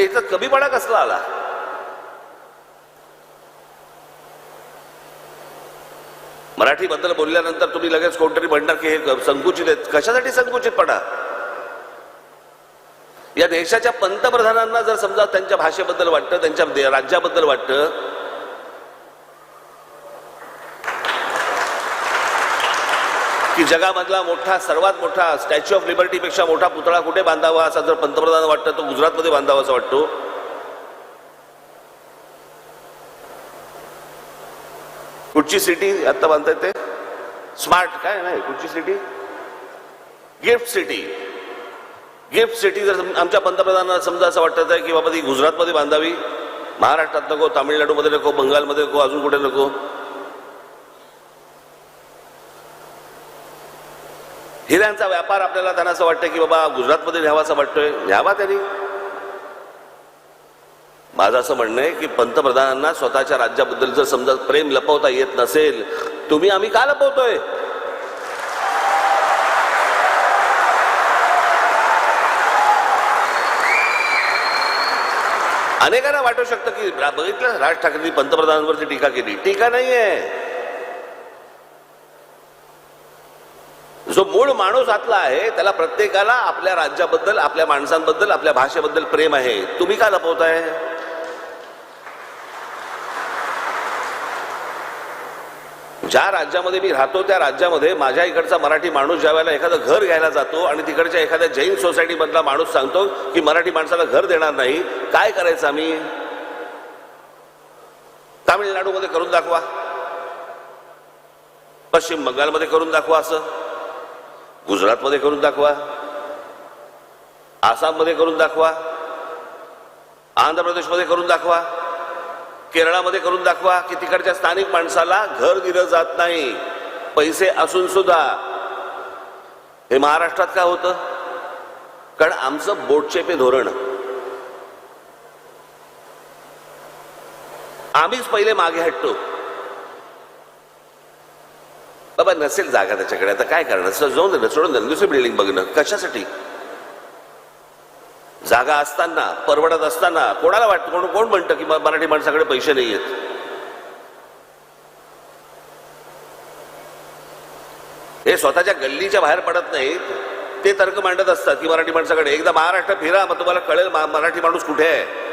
अरे इथं कमीपणा कसला आला? मराठीबद्दल बोलल्यानंतर तुम्ही लगेच कोणतरी म्हणणार की हे संकुचित आहेत. कशासाठी संकुचितपणा? या देशाच्या पंतप्रधानांना जर समजा त्यांच्या भाषेबद्दल वाटतं त्यांच्या राज्याबद्दल वाटतं की जगामधला मोठा सर्वात मोठा स्टॅच्यू ऑफ लिबर्टीपेक्षा मोठा पुतळा कुठे बांधावा असा जर पंतप्रधान वाटतं तो गुजरातमध्ये बांधावा असा वाटतो? कुठची सिटी आता बांधताय ते? स्मार्ट काय नाही कुठची city gift city gift city जर आमच्या पंतप्रधानांना समजा असं वाटत आहे की बाबा ती गुजरातमध्ये बांधावी महाराष्ट्रात नको तामिळनाडूमध्ये नको बंगालमध्ये नको अजून कुठे नको हिऱ्यांचा व्यापार आपल्याला त्यांना असं वाटतं की बाबा गुजरातमध्ये न्यावा असं वाटतोय. न्यावा त्यांनी. माझं असं म्हणणं आहे की पंतप्रधानांना स्वतःच्या राज्याबद्दल जर समजा प्रेम लपवता येत नसेल तुम्ही आम्ही का लपवतोय? अनेकांना वाटू शकतं की बघितलं राज ठाकरेंनी पंतप्रधानांवरती टीका केली. टीका नाहीये. जो मूळ माणूस आतला आहे त्याला प्रत्येकाला आपल्या राज्याबद्दल आपल्या माणसांबद्दल आपल्या भाषेबद्दल प्रेम आहे. तुम्ही का लपवताय? ज्या राज्यामध्ये मी राहतो त्या राज्यामध्ये माझ्या इकडचा मराठी माणूस ज्या वेळेला एखादं घर घ्यायला जातो आणि तिकडच्या एखाद्या जैन सोसायटीमधला माणूस सांगतो की मराठी माणसाला घर देणार नाही काय करायचं आम्ही? तामिळनाडूमध्ये करून दाखवा. पश्चिम बंगालमध्ये करून दाखवा असं. गुजरातमध्ये करून दाखवा आसाममध्ये करून दाखवा आंध्र प्रदेशमध्ये करून दाखवा केरळामध्ये करून दाखवा की तिकडच्या स्थानिक माणसाला घर दिलं जात नाही पैसे असून सुद्धा. हे महाराष्ट्रात का होतं? कारण आमचं बोटचेपे धोरण. आम्हीच पहिले मागे हटतो. बाबा नसेल जागा त्याच्याकडे. आता काय करणार असं जाऊन देणं सोडून देणं दुसरी बिल्डिंग बघणं. कशासाठी? जागा असताना परवडत असताना कोणाला वाटतं? कोण कोण म्हणतं की मराठी माणसाकडे पैसे नाही आहेत? हे स्वतःच्या गल्लीच्या बाहेर पडत नाहीत ते तर्क मांडत असतात की मराठी माणसाकडे. एकदा महाराष्ट्र फिरा मग तुम्हाला कळेल मराठी माणूस कुठे आहे.